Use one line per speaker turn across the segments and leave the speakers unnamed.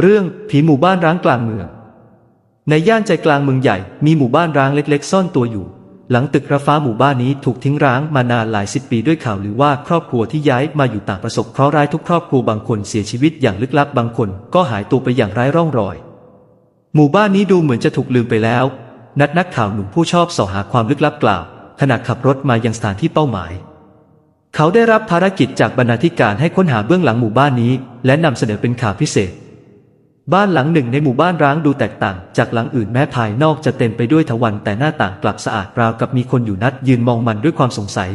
เรื่องผีหมู่บ้านร้างกลางเมือง ในย่านใจกลางเมืองใหญ่มีหมู่บ้านร้างเล็กๆ ซ่อนตัวอยู่ หลังตึกระฟ้าหมู่บ้านนี้ถูกทิ้งร้างมานานหลายสิบปีด้วยข่าวหรือว่าครอบครัวที่ย้ายมาอยู่ต่างประสบเคราะห์ร้ายทุกครอบครัวบางคนเสียชีวิตอย่างลึกลับบางคนก็หายตัวไปอย่างไร้ร่องรอย หมู่บ้านนี้ดูเหมือนจะถูกลืมไปแล้ว นัดนักข่าวหนุ่มผู้ชอบสาะหาความลึกลับกล่าว ขณะขับรถมายังสถานที่เป้าหมายเขาได้รับภารกิจจากบรรณาธิการให้ค้นหาเบื้องหลังหมู่บ้านนี้ และนำเสนอเป็นข่าวพิเศษ บ้านหลังหนึ่งในหมู่บ้านร้างดูแตกต่าง จากหลังอื่นแม้ภายนอกจะเต็มไปด้วยทวันแต่หน้าต่างกลับสะอาดราวกับมีคนอยู่นัดยืนมองมันด้วยความสงสัย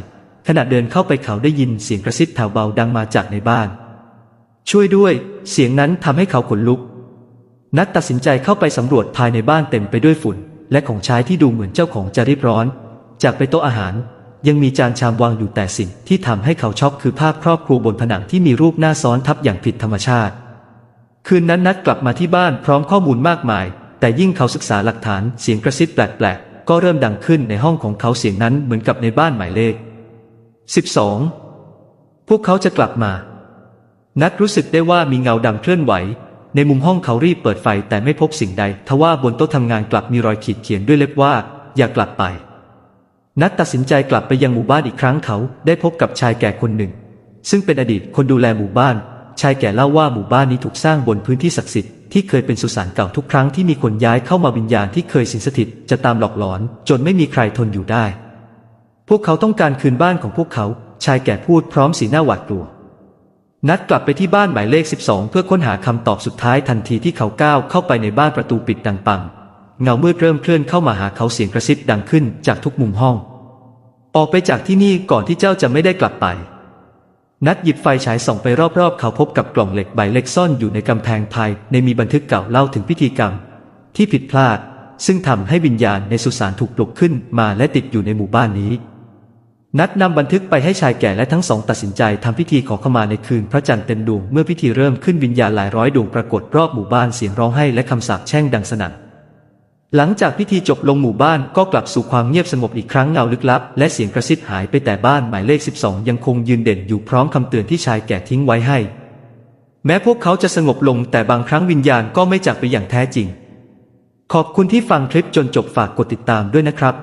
ขณะเดินเข้าไปเขาได้ยินเสียงกระซิบแผ่วเบาดังมาจากในบ้าน ช่วยด้วย เสียงนั้นทำให้เขาขนลุก นัดตัดสินใจเข้าไปสำรวจภายในบ้านเต็มไปด้วยฝุ่น และของใช้ที่ดูเหมือนเจ้าของจะรีบร้อน จากไปโต๊ะอาหาร ยังมีจานชามวางอยู่แต่สิ่งที่ทำให้เขาช็อกคือภาพครอบครัวบนผนังที่มีรูปหน้าซ้อนทับอย่างผิดธรรมชาติ คืนนั้นนัดกลับมาที่บ้านพร้อมข้อมูลมากมาย แต่ยิ่งเขาศึกษาหลักฐานเสียงกระซิบแปลกๆ ก็เริ่มดังขึ้นในห้องของเขาเสียงนั้นเหมือนกับในบ้านหมายเลข 12 พวกเขาจะกลับมา นัดรู้สึกได้ว่ามีเงาดำเคลื่อนไหว ในมุมห้องเขารีบเปิดไฟแต่ไม่พบสิ่งใด ทว่าบนโต๊ะทำงานกลับมีรอยขีดเขียนด้วยเล็บว่า อย่ากลับไป นัดตัดสินใจกลับไปยังหมู่บ้านอีกครั้งเขาได้พบกับชายแก่คนหนึ่ง ซึ่งเป็นอดีตคนดูแลหมู่บ้าน ชายแก่เล่าว่าหมู่บ้านนี้ถูกสร้างบนพื้นที่ศักดิ์สิทธิ์ที่เคยเป็นสุสานเก่าทุกครั้งที่มีคนย้ายเข้ามาวิญญาณที่เคยสิงสถิตจะตามหลอกหลอน จนไม่มีใครทนอยู่ได้ พวกเขาต้องการคืนบ้านของพวกเขา ชายแก่พูดพร้อมสีหน้าหวาดกลัว นัดกลับไปที่บ้านหมายเลข 12 เพื่อค้นหาคำตอบสุดท้ายทันทีที่เขาก้าวเข้าไปในบ้านประตูปิดดังปัง เงามืดเริ่มเคลื่อนเข้ามาหาเขาเสียงกระซิบดังขึ้นจากทุกมุมห้อง ออกไปจากที่นี่ก่อนที่เจ้าจะไม่ได้กลับไป นัดหยิบไฟฉายส่องไปรอบๆ เขาพบกับกล่องเหล็กใบเล็กซ่อนอยู่ในกำแพงภายในมีบันทึกเก่าเล่าถึงพิธีกรรม ที่ผิดพลาด ซึ่งทำให้วิญญาณในสุสานถูกปลุกขึ้นมาและติดอยู่ในหมู่บ้านนี้ นัดนำบันทึกไปให้ชายแก่และทั้งสองตัดสินใจทำพิธีขอขมาในคืนพระจันทร์เต็มดวงเมื่อพิธีเริ่มขึ้นวิญญาณหลายร้อยดวงปรากฏรอบหมู่บ้านเสียงร้องไห้และคำสาปแช่งดังสนั่น หลังจากพิธีจบลงหมู่บ้านก็กลับสู่ความเงียบสงบอีกครั้งเงาลึกลับ และเสียงกระซิบหายไปแต่บ้านหมายเลข 12 ยังคงยืนเด่นอยู่พร้อมคำเตือนที่ชายแก่ทิ้งไว้ให้ แม้พวกเขาจะสงบลงแต่บางครั้งวิญญาณก็ไม่จากไปอย่างแท้จริง ขอบคุณที่ฟังคลิปจนจบฝากกดติดตามด้วยนะครับ